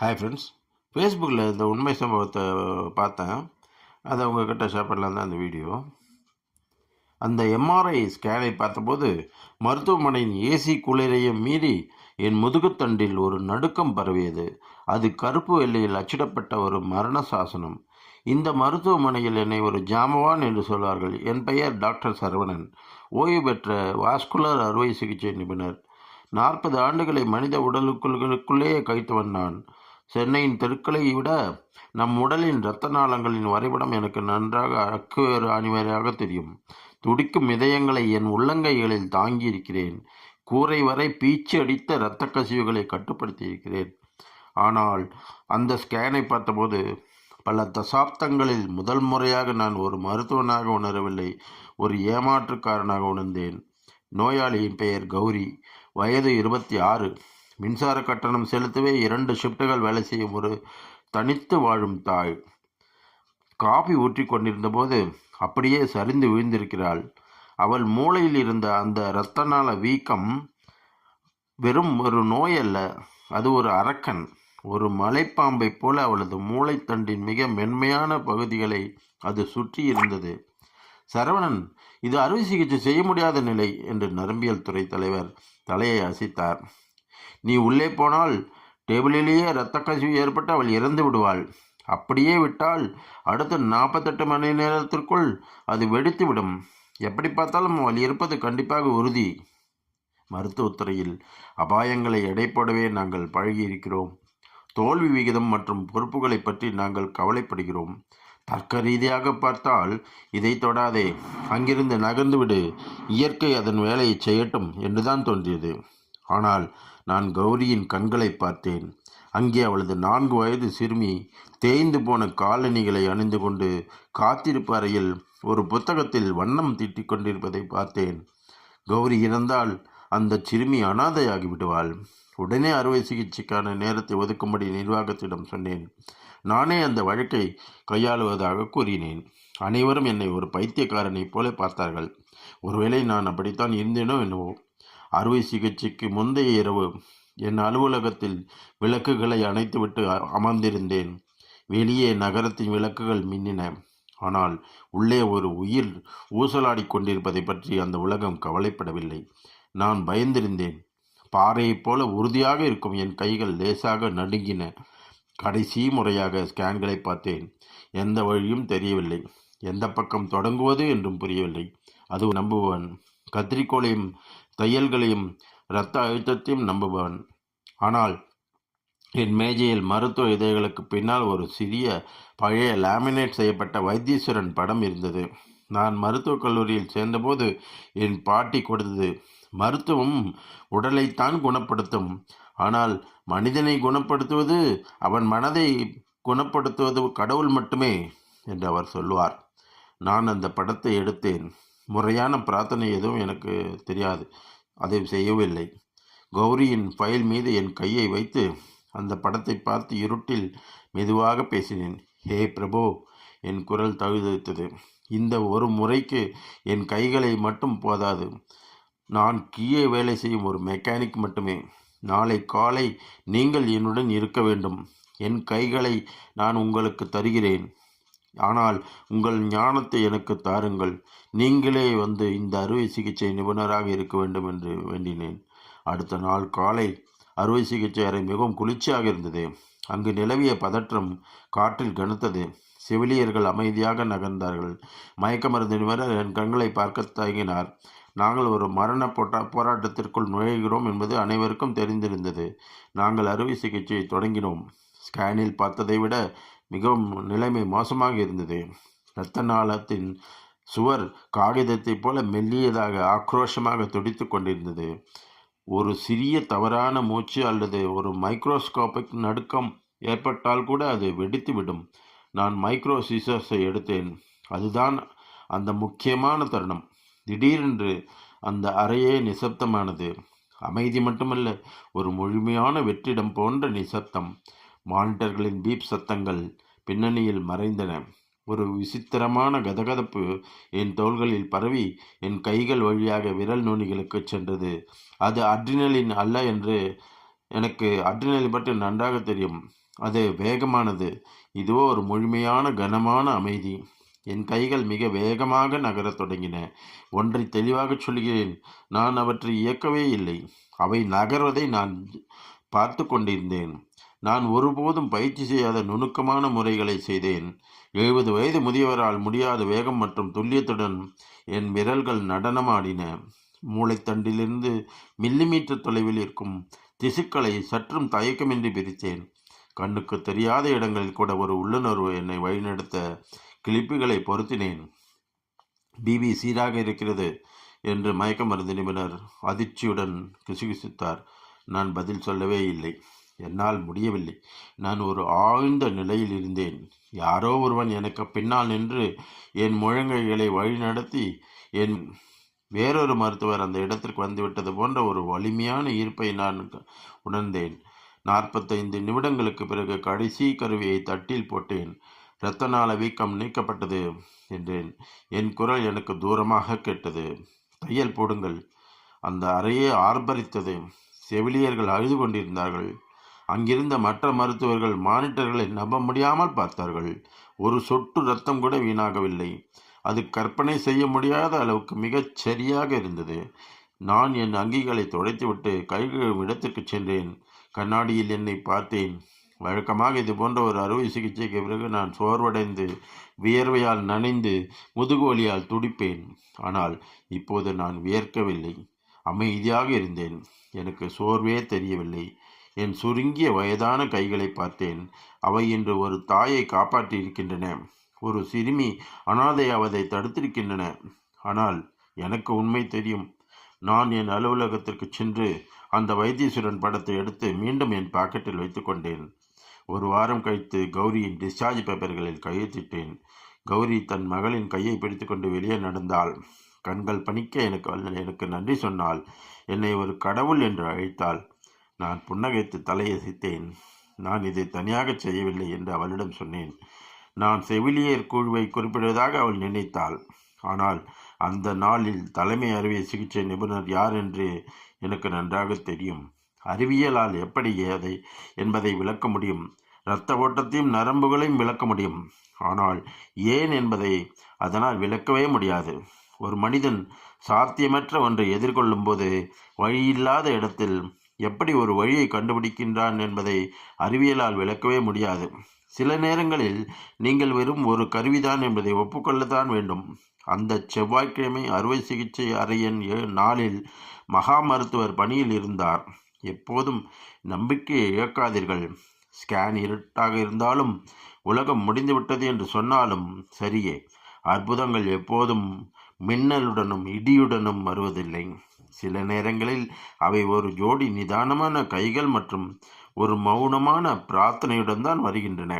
Hi friends ஃபேஸ்புக்கில் இந்த உண்மை சம்பவத்தை பார்த்தேன். அதை உங்ககிட்ட ஷேர் பண்ணலாம் தான் அந்த வீடியோ அந்த எம்ஆர்ஐ ஸ்கேனை பார்த்தபோது மருத்துவமனையின் ஏசி குளிரையும் மீறி என் முதுகுத்தண்டில் ஒரு நடுக்கம் பரவியது. அது கருப்பு வெள்ளையில் அச்சிடப்பட்ட ஒரு மரண சாசனம். இந்த மருத்துவமனையில் என்னை ஒரு ஜாமவான் என்று சொல்வார்கள். என் பெயர் டாக்டர் சரவணன். ஓய்வு பெற்ற வாஸ்குலர் அறுவை சிகிச்சை நிபுணர். நாற்பது ஆண்டுகளை மனித உடலுக்குள்ளுக்குள்ளே கைத்தவன் நான் சென்னையின் தெருக்களை விட நம் உடலின் இரத்த நாளங்களின் வரைபடம் எனக்கு நன்றாக அக்குவேறு அணிவரையாக தெரியும். துடிக்கும் இதயங்களை என் உள்ளங்கைகளில் தாங்கியிருக்கிறேன். கூரை வரை பீச்சு அடித்த இரத்த கசிவுகளை கட்டுப்படுத்தியிருக்கிறேன். ஆனால் அந்த ஸ்கேனை பார்த்தபோது பல தசாப்தங்களில் முதல் முறையாக நான் ஒரு மருத்துவனாக உணரவில்லை ஒரு ஏமாற்றுக்காரனாக உணர்ந்தேன். நோயாளியின் பெயர் கௌரி. வயது இருபத்தி ஆறு. மின்சார கட்டணம் செலுத்தவே இரண்டு ஷிஃப்ட்டுகள் வேலை செய்யும் ஒரு தனித்து வாழும் தாய். காபி ஊற்றி கொண்டிருந்தபோது அப்படியே சரிந்து விழுந்திருக்கிறாள். அவள் மூளையில் இருந்த அந்த இரத்த நாள வீக்கம் வெறும் ஒரு நோய் அல்ல அது ஒரு அரக்கன். ஒரு மலைப்பாம்பைப் போல அவளது மூளைத்தண்டின் மிக மென்மையான பகுதிகளை அது சுற்றி இருந்தது. சரவணன் இது அறுவை சிகிச்சை செய்ய முடியாத நிலை என்று நரம்பியல் துறை தலைவர் தலையை அசைத்தார். நீ உள்ளே போனால் டேபிளிலேயே இரத்த கசிவு ஏற்பட்டு அவள் இறந்து விடுவாள். அப்படியே விட்டால் அடுத்த நாற்பத்தெட்டு மணி நேரத்திற்குள் அது வெடித்துவிடும் எப்படி பார்த்தாலும் அவள் இருப்பது கண்டிப்பாக உறுதி. மருத்துவத்துறையில் அபாயங்களை எடை போடவே நாங்கள் பழகியிருக்கிறோம். தோல்வி விகிதம் மற்றும் பொறுப்புகளை பற்றி நாங்கள் கவலைப்படுகிறோம். தர்க்க ரீதியாக பார்த்தால் இதை தொடாதே. அங்கிருந்து நகர்ந்துவிடு இயற்கை அதன் வேலையை செய்யட்டும் என்றுதான் தோன்றியது. ஆனால் நான் கௌரியின் கண்களை பார்த்தேன். அங்கே அவளது நான்கு வயது சிறுமி தேய்ந்து போன காலணிகளை அணிந்து கொண்டு காத்திருப்பு அறையில் ஒரு புத்தகத்தில் வண்ணம் தீட்டிக் கொண்டிருப்பதை பார்த்தேன். கௌரி இறந்தால் அந்த சிறுமி அனாதையாகி விடுவாள். உடனே அறுவை சிகிச்சைக்கான நேரத்தை ஒதுக்கும்படி நிர்வாகத்திடம் சொன்னேன். நானே அந்த வழக்கை கையாளுவதாக கூறினேன். அனைவரும் என்னை ஒரு பைத்தியக்காரனைப் போல பார்த்தார்கள். ஒருவேளை நான் அப்படித்தான் இருந்தேனோ என்னவோ. அறுவை சிகிச்சைக்கு முந்தைய இரவு என் அலுவலகத்தில் விளக்குகளை அணைத்துவிட்டு அமர்ந்திருந்தேன். வெளியே நகரத்தின் விளக்குகள் மின்னின. ஆனால் உள்ளே ஒரு உயிர் ஊசலாடிக் கொண்டிருப்பதை பற்றி அந்த உலகம் கவலைப்படவில்லை. நான் பயந்திருந்தேன். பாறையைப் போல உறுதியாக இருக்கும் என் கைகள் லேசாக நடுங்கின. கடைசி முறையாக ஸ்கேன்களை பார்த்தேன். எந்த வழியும் தெரியவில்லை. எந்த பக்கம் தொடங்குவது என்றும் புரியவில்லை. அது நம்புவன். கத்திரிக்கோளையும் தையல்களையும் இரத்த அழுத்தத்தையும் நம்புபவன். ஆனால் என் மேஜையில் மருத்துவ இதழ்களுக்கு பின்னால் ஒரு சிறிய பழைய லேமினேட் செய்யப்பட்ட வைத்தீஸ்வரன் படம் இருந்தது. நான் மருத்துவக் கல்லூரியில் சேர்ந்தபோது என் பாட்டி கொடுத்தது மருத்துவம் உடலைத்தான் குணப்படுத்தும். ஆனால் மனிதனை குணப்படுத்துவது அவன் மனதை குணப்படுத்துவது கடவுள் மட்டுமே என்று அவர் சொல்வார் நான் அந்த படத்தை எடுத்தேன். முறையான பிரார்த்தனை எதுவும் எனக்கு தெரியாது. அதை செய்யவில்லை. கௌரியின் ஃபைல் மீது என் கையை வைத்து அந்த படத்தை பார்த்து இருட்டில் மெதுவாக பேசினேன். ஹே பிரபு என் குரல் தகுதித்தது இந்த ஒரு முறைக்கு என் கைகளை மட்டும் போதாது. நான் கீழே வேலை செய்யும் ஒரு மெக்கானிக் மட்டுமே. நாளை காலை நீங்கள் என்னுடன் இருக்க வேண்டும். என் கைகளை நான் உங்களுக்கு தருகிறேன். ஆனால் உங்கள் ஞானத்தை எனக்கு தாருங்கள். நீங்களே வந்து இந்த அறுவை சிகிச்சை நிபுணராக இருக்க வேண்டும் என்று வேண்டினேன். அடுத்த நாள் காலை அறுவை சிகிச்சை அறை மிகவும் குளிர்ச்சியாக இருந்தது. அங்கு நிலவிய பதற்றம் காற்றில் கனத்தது. செவிலியர்கள் அமைதியாக நகர்ந்தார்கள். மயக்க மருந்து நிபுணர் என் கண்களை பார்க்க தயங்கினார். நாங்கள் ஒரு மரண போட்டா போராட்டத்திற்குள் நுழைகிறோம் என்பது அனைவருக்கும் தெரிந்திருந்தது. நாங்கள் அறுவை சிகிச்சையை தொடங்கினோம். ஸ்கேனில் பார்த்ததை விட மிகவும் நிலைமை மோசமாக இருந்தது. இரத்த நாளத்தின் சுவர் காகிதத்தைப் போல மெல்லியதாக ஆக்ரோஷமாக துடித்து கொண்டிருந்தது. ஒரு சிறிய தவறான மூச்சு அல்லது ஒரு மைக்ரோஸ்கோபிக் நடுக்கம் ஏற்பட்டால் கூட அது வெடித்துவிடும் நான் மைக்ரோ சீசர்ஸை எடுத்தேன். அதுதான் அந்த முக்கியமான தருணம். திடீரென்று அந்த அறையே நிசப்தமானது. அமைதி மட்டுமல்ல ஒரு முழுமையான வெற்றிடம் போன்ற நிசப்தம். மானிட்டர்களின் பீப் சத்தங்கள் பின்னணியில் மறைந்தன. ஒரு விசித்திரமான கதகதப்பு என் தோள்களில் பரவி என் கைகள் வழியாக விரல் நுனிகளுக்கு சென்றது. அது அட்ரினலின் அல்ல என்று எனக்கு அட்ரினலின் பற்றி நன்றாக தெரியும். அது வேகமானது. இதுவோ ஒரு முழுமையான கனமான அமைதி. என் கைகள் மிக வேகமாக நகரத் தொடங்கின. ஒன்றை தெளிவாகச் சொல்கிறேன். நான் அவற்றை இயக்கவே இல்லை. அவை நகர்வதை நான் பார்த்து கொண்டிருந்தேன். நான் ஒருபோதும் பயிற்சி செய்யாத நுணுக்கமான முறைகளை செய்தேன். எழுபது வயது முதியவரால் முடியாத வேகம் மற்றும் துல்லியத்துடன் என் விரல்கள் நடனமாடின. மூளைத்தண்டிலிருந்து மில்லிமீட்டர் தொலைவில் இருக்கும் திசுக்களை சற்றும் தயக்கமின்றி பிரித்தேன். கண்ணுக்கு தெரியாத இடங்களில் கூட ஒரு உள்ளுணர்வு என்னை வழிநடத்த கிளிப்புகளை பொருத்தினேன். பிபி சீராக இருக்கிறது என்று மயக்க மருந்து நிபுணர் அதிர்ச்சியுடன் கிசுகிசுத்தார். நான் பதில் சொல்லவே இல்லை. என்னால் முடியவில்லை. நான் ஒரு ஆழ்ந்த நிலையில் இருந்தேன். யாரோ ஒருவன் எனக்கு பின்னால் நின்று என் முழங்கைகளை வழிநடத்தி என் வேறொரு மருத்துவர் அந்த இடத்திற்கு வந்துவிட்டது போன்ற ஒரு வலிமையான ஈர்ப்பை நான் உணர்ந்தேன். நாற்பத்தைந்து நிமிடங்களுக்கு பிறகு கடைசி கருவியை தட்டில் போட்டேன். இரத்த நாள வீக்கம் நீக்கப்பட்டது என்றேன். என் குரல் எனக்கு தூரமாக கேட்டது. தையல் போடுங்கள். அந்த அறையே ஆர்ப்பரித்தது. செவிலியர்கள் அழுது கொண்டிருந்தார்கள். அங்கிருந்த மற்ற மருத்துவர்கள் மானிட்டர்களை நம்ப முடியாமல் பார்த்தார்கள். ஒரு சொட்டு ரத்தம் கூட வீணாகவில்லை. அது கற்பனை செய்ய முடியாத அளவுக்கு மிகச் சரியாக இருந்தது. நான் என் அங்கிகளை துடைத்துவிட்டு கைகழுவும் இடத்துக்கு சென்றேன். கண்ணாடியில் என்னை பார்த்தேன். வழக்கமாக இது போன்ற ஒரு அறுவை சிகிச்சைக்கு பிறகு நான் சோர்வடைந்து வியர்வையால் நனைந்து முதுகுவலியால் துடிப்பேன். ஆனால் இப்போது நான் வியர்க்கவில்லை. அமைதியாக இருந்தேன். எனக்கு சோர்வே தெரியவில்லை. என் சுருங்கிய வயதான கைகளை பார்த்தேன். அவை இன்று ஒரு தாயை காப்பாற்றியிருக்கின்றன. ஒரு சிறுமி அனாதையாவதை தடுத்திருக்கின்றன. ஆனால் எனக்கு உண்மை தெரியும். நான் என் அலுவலகத்திற்கு சென்று அந்த வைத்தீஸ்வரன் படத்தை எடுத்து மீண்டும் என் பாக்கெட்டில் வைத்துக்கொண்டேன் ஒரு வாரம் கழித்து கௌரியின் டிஸ்சார்ஜ் பேப்பர்களில் கையெழுத்திட்டேன். கௌரி தன் மகளின் கையை பிடித்துக்கொண்டு வெளியே நடந்தாள். கண்கள் பணிக்க எனக்கு எனக்கு நன்றி சொன்னாள் என்னை ஒரு கடவுள் என்று அழைத்தாள். நான் புன்னகைத்து தலையசைத்தேன். நான் இதை தனியாக செய்யவில்லை என்று அவளிடம் சொன்னேன். நான் செவிலியர் குழுவை குறிப்பிடுவதாக அவள் நினைத்தாள். ஆனால் அந்த நாளில் தலைமை அறுவை சிகிச்சை நிபுணர் யார் என்று எனக்கு நன்றாக தெரியும். அறிவியலால் எப்படி அதை என்பதை விளக்க முடியும். இரத்த ஓட்டத்தையும் நரம்புகளையும் விளக்க முடியும். ஆனால் ஏன் என்பதை அதனால் விளக்கவே முடியாது. ஒரு மனிதன் சாத்தியமற்ற ஒன்றை எதிர்கொள்ளும் போது வழியில்லாத இடத்தில் எப்படி ஒரு வழியை கண்டுபிடிக்கின்றான் என்பதை அறிவியலால் விளக்கவே முடியாது. சில நேரங்களில் நீங்கள் வெறும் ஒரு கருவிதான் என்பதை ஒப்புக்கொள்ளத்தான் வேண்டும். அந்த செவ்வாய்க்கிழமை அறுவை சிகிச்சை அறையின் நாளில் மகா மருத்துவர் பணியில் இருந்தார். எப்போதும் நம்பிக்கையை இழக்காதீர்கள். ஸ்கேன் இருட்டாக இருந்தாலும் உலகம் முடிந்துவிட்டது என்று சொன்னாலும் சரியே. அற்புதங்கள் எப்போதும் மின்னலுடனும் இடியுடனும் வருவதில்லை. சில நேரங்களில் அவை ஒரு ஜோடி நிதானமான கைகள் மற்றும் ஒரு மௌனமான பிரார்த்தனையுடன் தான் வருகின்றன.